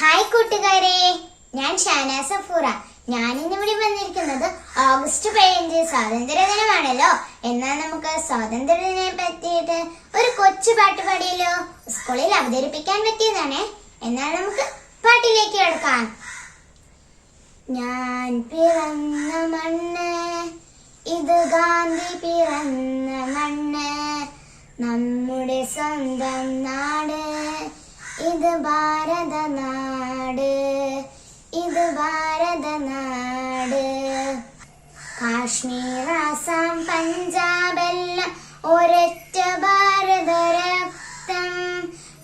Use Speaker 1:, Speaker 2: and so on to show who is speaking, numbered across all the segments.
Speaker 1: Hi കൂട്ടുകാരെ. ഞാൻ ഷാന സഫൂറ. ഞാൻ ഇന്ന് ഇവിടെ വന്നിരിക്കുന്നത് ഓഗസ്റ്റ് പതിനഞ്ച് സ്വാതന്ത്ര്യ ദിനമാണല്ലോ എന്നാൽ നമുക്ക് സ്വാതന്ത്ര്യ ദിനം പറ്റിയിട്ട് ഒരു കൊച്ചു പാട്ട് പാടിയല്ലോ. സ്കൂളിൽ അവതരിപ്പിക്കാൻ പറ്റിയതാണേ. എന്നാൽ നമുക്ക് പാട്ടിലേക്ക് കിടക്കാം. ഞാൻ പിറന്ന മണ്ണ് ഇത് ഗാന്ധി പിറന്ന മണ്ണ്. നമ്മുടെ സ്വന്തം നാട് ഇത് ഭാരത നാട് ഇത് ഭാരത നാട് കാശ്മീർ ആസാം പഞ്ചാബെല്ലാം ഒരൊറ്റ ഭാരത രക്തം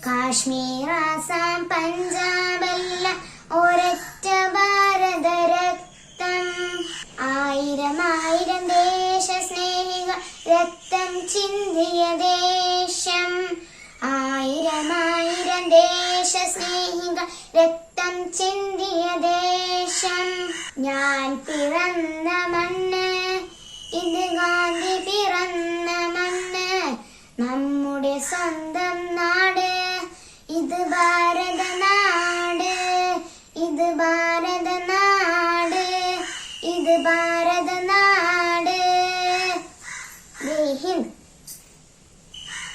Speaker 1: കാശ്മീർ ആസാം പഞ്ചാബെല്ലാം ഒരൊറ്റ ഭാരത രക്തം ആയിരം ആയിരം ദേശ സ്നേഹികൾ രക്തം ചിന്തിയ ദേശം. ആയിരം ആയിരം ദേശ സ്നേഹികൾ രക്തം ചിന്തിയ ദേശം. ഞാൻ പിറന്ന മണ്ണ് ഇത് ഗാന്ധി പിറന്ന മണ്ണ് നമ്മുടെ സ്വന്തം നാട് ഇത് ഭാരത നാട് ഇത് ഭാരത നാട് ഇത് ഭാരത നാട്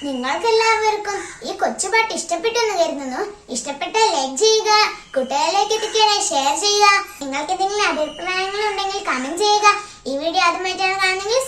Speaker 1: നിങ്ങൾക്കെല്ലാവർക്കും ഈ കൊച്ചുപാട്ട് ഇഷ്ടപ്പെട്ടെന്ന് കരുതുന്നു. ഇഷ്ടപ്പെട്ട ലൈക്ക് ചെയ്യുക കുട്ടികളിലേക്ക് എത്തിക്കണേ ഷെയർ ചെയ്യുക. നിങ്ങൾക്ക് എന്തെങ്കിലും അഭിപ്രായങ്ങൾ ഉണ്ടെങ്കിൽ കമന്റ് ചെയ്യുക. ഈ വീഡിയോ ആദ്യമായിട്ടാണ് കാണുന്നെങ്കിൽ